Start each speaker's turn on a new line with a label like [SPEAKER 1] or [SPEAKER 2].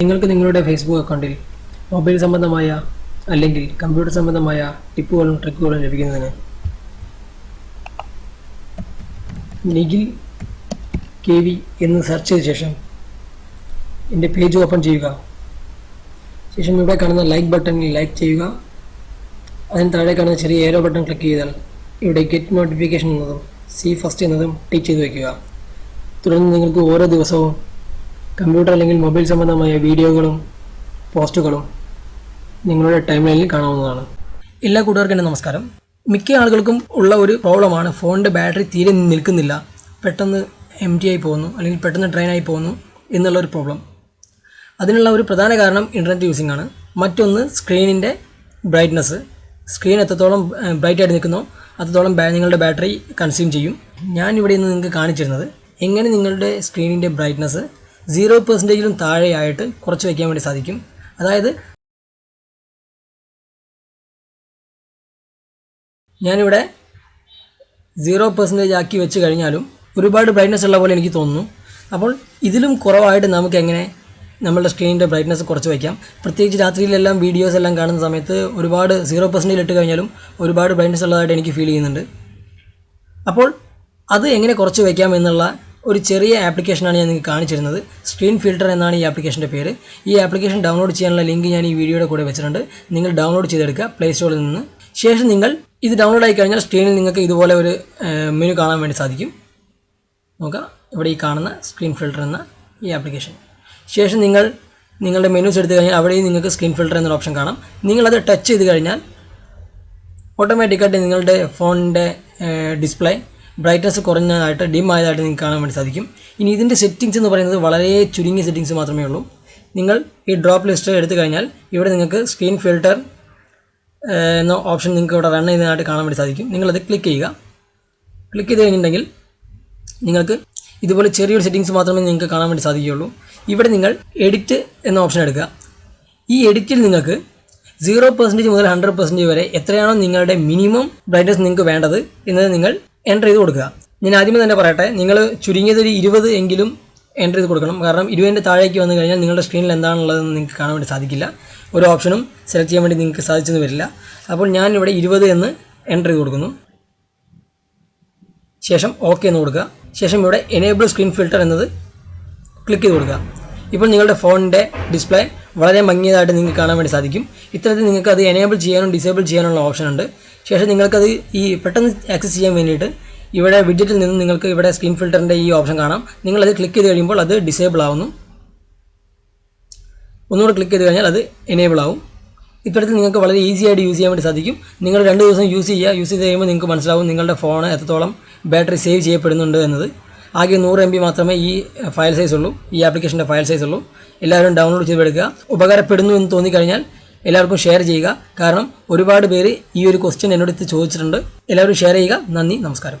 [SPEAKER 1] നിങ്ങൾക്ക് നിങ്ങളുടെ ഫേസ്ബുക്ക് അക്കൗണ്ടിൽ മൊബൈൽ സംബന്ധമായ അല്ലെങ്കിൽ കമ്പ്യൂട്ടർ സംബന്ധമായ ടിപ്പുകളും ട്രിക്കുകളും ലഭിക്കുന്നതിന് നിഖിൽ കെ വി എന്ന് സെർച്ച് ചെയ്ത ശേഷം എന്റെ പേജ് ഓപ്പൺ ചെയ്യുക. ശേഷം ഇവിടെ കാണുന്ന ലൈക്ക് ബട്ടണിൽ ലൈക്ക് ചെയ്യുക. അതിന് താഴെ കാണുന്ന ചെറിയ ഏരോ ബട്ടൺ ക്ലിക്ക് ചെയ്താൽ ഇവിടെ ഗെറ്റ് നോട്ടിഫിക്കേഷൻ എന്നതും സി ഫസ്റ്റ് എന്നതും ടിക്ക് ചെയ്ത് വയ്ക്കുക തുടർന്ന് നിങ്ങൾക്ക് ഓരോ ദിവസവും കമ്പ്യൂട്ടർ അല്ലെങ്കിൽ മൊബൈൽ സംബന്ധമായ വീഡിയോകളും പോസ്റ്റുകളും നിങ്ങളുടെ ടൈം ലൈനിൽ കാണാവുന്നതാണ്. എല്ലാ കൂട്ടുകാർക്കും എന്റെ നമസ്കാരം. മിക്ക ആളുകൾക്കും ഉള്ള ഒരു പ്രോബ്ലമാണ് ഫോണിന്റെ ബാറ്ററി തീരെ നിൽക്കുന്നില്ല. പെട്ടെന്ന് എം ടി ആയി പോകുന്നു അല്ലെങ്കിൽ പെട്ടെന്ന് ഡ്രെയിൻ ആയി പോകുന്നു എന്നുള്ള ഒരു പ്രോബ്ലം. അതിനുള്ള ഒരു പ്രധാന കാരണം ഇന്റർനെറ്റ് യൂസിംഗ് ആണ്. മറ്റൊന്ന് സ്ക്രീനിന്റെ ബ്രൈറ്റ്നസ് സ്ക്രീൻ എത്രത്തോളം ബ്രൈറ്റായിട്ട് നിൽക്കുന്നു അത്രത്തോളം നിങ്ങളുടെ ബാറ്ററി കൺസ്യൂം ചെയ്യും. ഞാൻ ഇവിടെ നിന്ന് നിങ്ങൾക്ക് കാണിച്ചിരുന്നത് എങ്ങനെ നിങ്ങളുടെ സ്ക്രീനിന്റെ ബ്രൈറ്റ്നസ് സീറോ പെർസെന്റേജിലും താഴെയായിട്ട് കുറച്ച് വയ്ക്കാൻ വേണ്ടി സാധിക്കും. അതായത് ഞാനിവിടെ സീറോ പെർസെന്റേജ് ആക്കി വെച്ച് കഴിഞ്ഞാലും ഒരുപാട് ബ്രൈറ്റ്നസ് ഉള്ള പോലെ എനിക്ക് തോന്നുന്നു. അപ്പോൾ ഇതിലും കുറവായിട്ട് നമുക്ക് എങ്ങനെ നമ്മളുടെ സ്ക്രീനിന്റെ ബ്രൈറ്റ്നസ് കുറച്ച് വയ്ക്കാം. പ്രത്യേകിച്ച് രാത്രിയിലെല്ലാം വീഡിയോസ് എല്ലാം കാണുന്ന സമയത്ത് ഒരുപാട് സീറോ പെർസെന്റേജ് ഇട്ട് കഴിഞ്ഞാലും ഒരുപാട് ബ്രൈറ്റ്നസ് ഉള്ളതായിട്ട് എനിക്ക് ഫീൽ ചെയ്യുന്നുണ്ട്. അപ്പോൾ അത് എങ്ങനെ കുറച്ച് വയ്ക്കാം എന്നുള്ള ഒരു ചെറിയ ആപ്ലിക്കേഷനാണ് ഞാൻ നിങ്ങൾക്ക് കാണിച്ചിരുന്നത്. സ്ക്രീൻ ഫിൽട്ടർ എന്നാണ് ഈ ആപ്ലിക്കേഷന്റെ പേര്. ഈ ആപ്ലിക്കേഷൻ ഡൗൺലോഡ് ചെയ്യാനുള്ള ലിങ്ക് ഞാൻ ഈ വീഡിയോയുടെ കൂടെ വെച്ചിട്ടുണ്ട്. നിങ്ങൾ ഡൗൺലോഡ് ചെയ്തെടുക്കുക പ്ലേ സ്റ്റോറിൽ നിന്ന്. ശേഷം നിങ്ങൾ ഇത് ഡൗൺലോഡ് ആയി കഴിഞ്ഞാൽ സ്ക്രീനിൽ നിങ്ങൾക്ക് ഇതുപോലെ ഒരു മെനു കാണാൻ വേണ്ടി സാധിക്കും. നോക്കാം. ഇവിടെ ഈ കാണുന്ന സ്ക്രീൻ ഫിൽട്ടർ എന്ന ഈ ആപ്ലിക്കേഷൻ. ശേഷം നിങ്ങൾ നിങ്ങളുടെ മെനുസ് എടുത്തു കഴിഞ്ഞാൽ അവിടെയും നിങ്ങൾക്ക് സ്ക്രീൻ ഫിൽട്ടർ എന്നൊരു ഓപ്ഷൻ കാണാം. നിങ്ങളത് ടച്ച് ചെയ്ത് കഴിഞ്ഞാൽ ഓട്ടോമാറ്റിക്കായിട്ട് നിങ്ങളുടെ ഫോണിന്റെ ഡിസ്പ്ലേ ബ്രൈറ്റ്നസ് കുറഞ്ഞതായിട്ട് ഡിം ആയതായിട്ട് നിങ്ങൾക്ക് കാണാൻ വേണ്ടി സാധിക്കും. ഇനി ഇതിന്റെ സെറ്റിങ്സ് എന്ന് പറയുന്നത് വളരെ ചുരുങ്ങിയ സെറ്റിങ്സ് മാത്രമേ ഉള്ളൂ. നിങ്ങൾ ഈ ഡ്രോപ്പ് ലിസ്റ്റ് എടുത്തു കഴിഞ്ഞാൽ ഇവിടെ നിങ്ങൾക്ക് സ്ക്രീൻ ഫിൽട്ടർ എന്ന ഓപ്ഷൻ നിങ്ങൾക്ക് ഇവിടെ റൺ ചെയ്യുന്നതായിട്ട് കാണാൻ വേണ്ടി സാധിക്കും. നിങ്ങളത് ക്ലിക്ക് ചെയ്യുക. ക്ലിക്ക് ചെയ്ത് കഴിഞ്ഞിട്ടുണ്ടെങ്കിൽ നിങ്ങൾക്ക് ഇതുപോലെ ചെറിയൊരു സെറ്റിങ്സ് മാത്രമേ നിങ്ങൾക്ക് കാണാൻ വേണ്ടി സാധിക്കുകയുള്ളൂ. ഇവിടെ നിങ്ങൾ എഡിറ്റ് എന്ന ഓപ്ഷൻ എടുക്കുക. ഈ എഡിറ്റിൽ നിങ്ങൾക്ക് സീറോ പെർസെന്റേജ് മുതൽ ഹൺഡ്രഡ് പെർസെന്റേജ് വരെ എത്രയാണോ നിങ്ങളുടെ മിനിമം ബ്രൈറ്റ്നസ് നിങ്ങൾക്ക് വേണ്ടത് എന്നത് നിങ്ങൾ എന്റർ ചെയ്ത് കൊടുക്കുക. ഞാൻ ആദ്യമേ തന്നെ പറയട്ടെ നിങ്ങൾ ചുരുങ്ങിയത് ഒരു ഇരുപത് എങ്കിലും എന്റർ ചെയ്ത് കൊടുക്കണം. കാരണം ഇരുപതിന്റെ താഴേക്ക് വന്നു കഴിഞ്ഞാൽ നിങ്ങളുടെ സ്ക്രീനിൽ എന്താണുള്ളതെന്ന് നിങ്ങൾക്ക് കാണാൻ വേണ്ടി സാധിക്കില്ല. ഒരു ഓപ്ഷനും സെലക്ട് ചെയ്യാൻ വേണ്ടി നിങ്ങൾക്ക് സാധിച്ചെന്ന് വരില്ല. അപ്പോൾ ഞാൻ ഇവിടെ ഇരുപത് എന്ന് എന്റർ ചെയ്ത് കൊടുക്കുന്നു. ശേഷം ഓക്കെ എന്ന് കൊടുക്കുക. ശേഷം ഇവിടെ എനേബിൾ സ്ക്രീൻ ഫിൽട്ടർ എന്നത് ക്ലിക്ക് ചെയ്ത് കൊടുക്കുക. ഇപ്പോൾ നിങ്ങളുടെ ഫോണിന്റെ ഡിസ്പ്ലേ വളരെ ഭംഗിയതായിട്ട് നിങ്ങൾക്ക് കാണാൻ വേണ്ടി സാധിക്കും. ഇത്തരത്തിൽ നിങ്ങൾക്ക് അത് എനേബിൾ ചെയ്യാനും ഡിസേബിൾ ചെയ്യാനുള്ള ഓപ്ഷൻ ഉണ്ട്. ശേഷം നിങ്ങൾക്കത് ഈ പെട്ടെന്ന് ആക്സസ് ചെയ്യാൻ വേണ്ടിയിട്ട് ഇവിടെ വിഡ്ജറ്റിൽ നിന്ന് നിങ്ങൾക്ക് ഇവിടെ സ്ക്രീൻ ഫിൽറ്ററിന്റെ ഈ ഓപ്ഷൻ കാണാം. നിങ്ങളത് ക്ലിക്ക് ചെയ്ത് കഴിയുമ്പോൾ അത് ഡിസേബിൾ ആവുന്നു. ഒന്നുകൂടെ ക്ലിക്ക് ചെയ്ത് കഴിഞ്ഞാൽ അത് എനേബിൾ ആവും. ഇത്തരത്തിൽ നിങ്ങൾക്ക് വളരെ ഈസി ആയിട്ട് യൂസ് ചെയ്യാൻ വേണ്ടി സാധിക്കും. നിങ്ങൾ രണ്ട് ദിവസം യൂസ് ചെയ്യുക. യൂസ് ചെയ്ത് കഴിയുമ്പോൾ നിങ്ങൾക്ക് മനസ്സിലാവും നിങ്ങളുടെ ഫോൺ എത്രത്തോളം ബാറ്ററി സേവ് ചെയ്യപ്പെടുന്നുണ്ട് എന്നത്. ആകെ നൂറ് എം ബി മാത്രമേ ഈ ഫയൽ സൈസ് ഉള്ളൂ. ഈ ആപ്ലിക്കേഷന്റെ ഫയൽ സൈസ് ഉള്ളൂ. എല്ലാവരും ഡൗൺലോഡ് ചെയ്തെടുക്കുക. ഉപകാരപ്പെടുന്നു എന്ന് തോന്നിക്കഴിഞ്ഞാൽ എല്ലാവർക്കും ഷെയർ ചെയ്യുക. കാരണം ഒരുപാട് പേര് ഈ ഒരു ക്വസ്റ്റ്യൻ എന്നോട് ഇത് ചോദിച്ചിട്ടുണ്ട്. എല്ലാവരും ഷെയർ ചെയ്യുക. നന്ദി നമസ്കാരം.